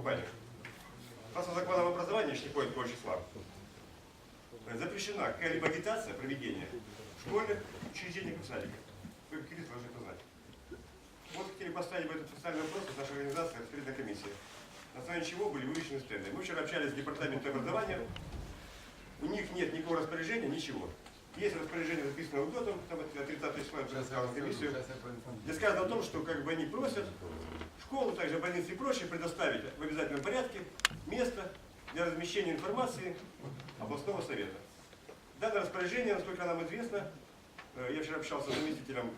покупали. Просто закон об образовании, если не ходит по числа, запрещена какая-либо агитация, проведение в школе, учреждениях и садиках. Вы, Кирилл, должны это знать. Вот хотели поставить в этот социальный вопрос, вот наша организация, экспертная комиссия. На основании чего были вывешены стенды. Мы вчера общались с департаментом образования. У них нет никакого распоряжения, ничего. Есть распоряжение, записанное УДОТом, там от 30 числа я предоставил на комиссию, где сказано о том, что как бы они просят школу, также больницы и прочее предоставить в обязательном порядке место для размещения информации областного совета. Данное распоряжение, насколько нам известно, э, я вчера общался с заместителем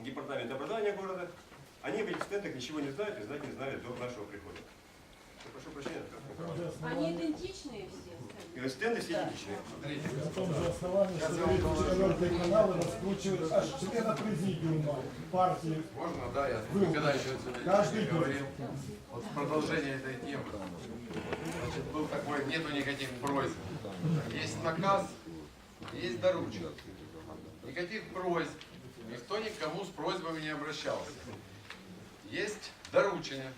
департамента образования города, они об этих стендах ничего не знают и знать не знали до нашего прихода. Прошу прощения. Они идентичные все? И Стенды все идентичные. На том же основании, что четвертый канал раскручивает аж члена президиума партии. Можно, да, я никогда еще Каждый не день. говорил. Вот в продолжение этой темы. Значит, был такой, нету никаких просьб. Есть наказ, есть доручение. Никаких просьб. Никто никому с просьбами не обращался. Есть доручение,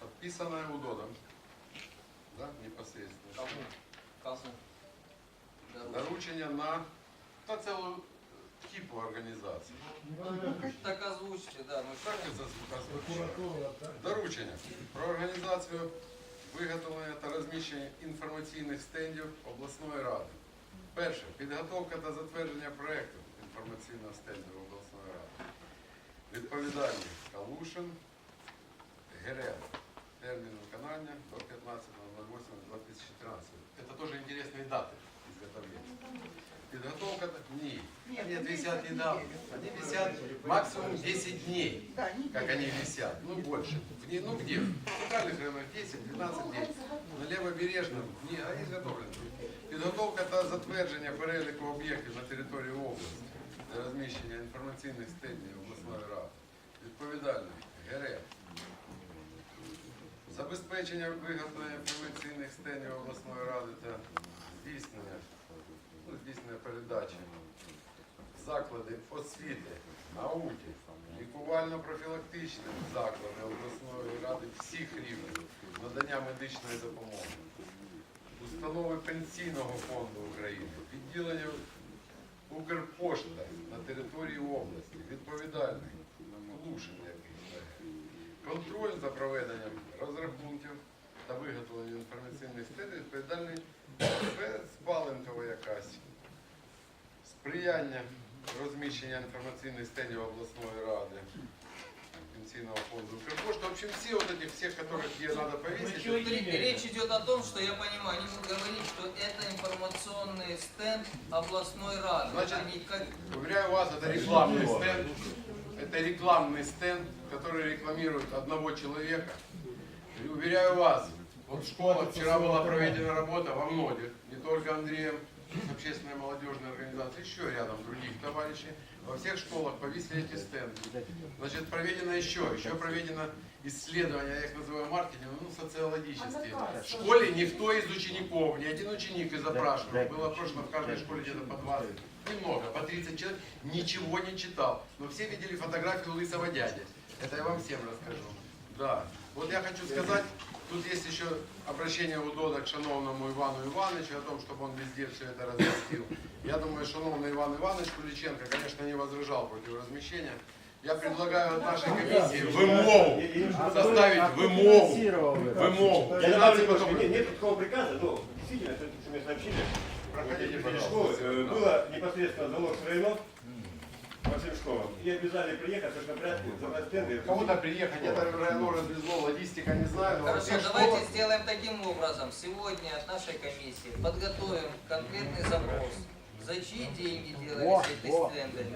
подписанное УДОДом. Да, непосредственно. Кому? Доручение на, на целую кипу организаций. Так озвучьте, да. Ну, Так і. Доручення про організацію виготовлення та розміщення інформаційних стендів обласної ради. Перше. Підготовка та затвердження проєкту інформаційного стенду обласної ради. Відповідальні Калушин, Герел. Термін виконання до 15.08.2013. Це теж інтересні дати изготовления. Подготовка, ні. Они висят недавно. Они висят максимум 10 дней как они висят, ну больше. Вне- ну где? В центральных районах 10-15 дней. На левобережном не, они изготовлены. Підготовка та затвердження переліку об'єктів на території області для розміщення інформаційних стендів обласної ради. Відповідальний ГРЕ. Забезпечення виготовлення інформаційних стендів обласної ради та здійснення, ну, здійснення передачі заклади освіти, науки, лікувально-профілактичні заклади обласної ради всіх рівнів, надання медичної допомоги, установи Пенсійного фонду України, відділення Укрпошта на території області, відповідальний, Лушин контроль за проведенням розміщення інформаційних стендів обласної ради, пенсійного фонду Укрпошта. В общем, все вот эти, всех, которых где надо повесить. Причем ре- речь идет о том, что я понимаю, они будут говорить, что это информационный стенд областной рады. Значит, Они как Уверяю вас, это рекламный стенд. Это рекламный стенд, который рекламирует одного человека. И уверяю вас, вот школа, вчера была проведена работа во многих, не только Андреем, с общественной молодежной организацией, еще рядом других товарищей. Во всех школах повесили эти стенды. Значит, проведено еще, еще проведено исследование, я их называю маркетинг, ну, социологические. В школе никто из учеников, ни один ученик из опрашиваемых, было опрошено в каждой школе где-то по 20, немного, по 30 человек, ничего не читал. Но все видели фотографию лысого дяди. Это я вам всем расскажу. Да. Вот я хочу сказать, тут есть еще обращение УДОДа к шановному Ивану Ивановичу о том, чтобы он везде все это разместил. Я думаю, шановный Иван Иванович Куличенко, конечно, не возражал против размещения. Я предлагаю от нашей комиссии вымову, составить. Вымову, вымову. Я добавлю 12 немножко, нет, нет такого приказа, но действительно, это что мне сообщили, проходили школы, было непосредственно залог с всем школам. И обязали приехать в срочном порядке, забрать стенды. Кому-то приехать, это районо развезло, логистика не знаю, но Хорошо, давайте школах сделаем таким образом. Сегодня от нашей комиссии подготовим конкретный запрос. За чьи деньги делались эти стенды?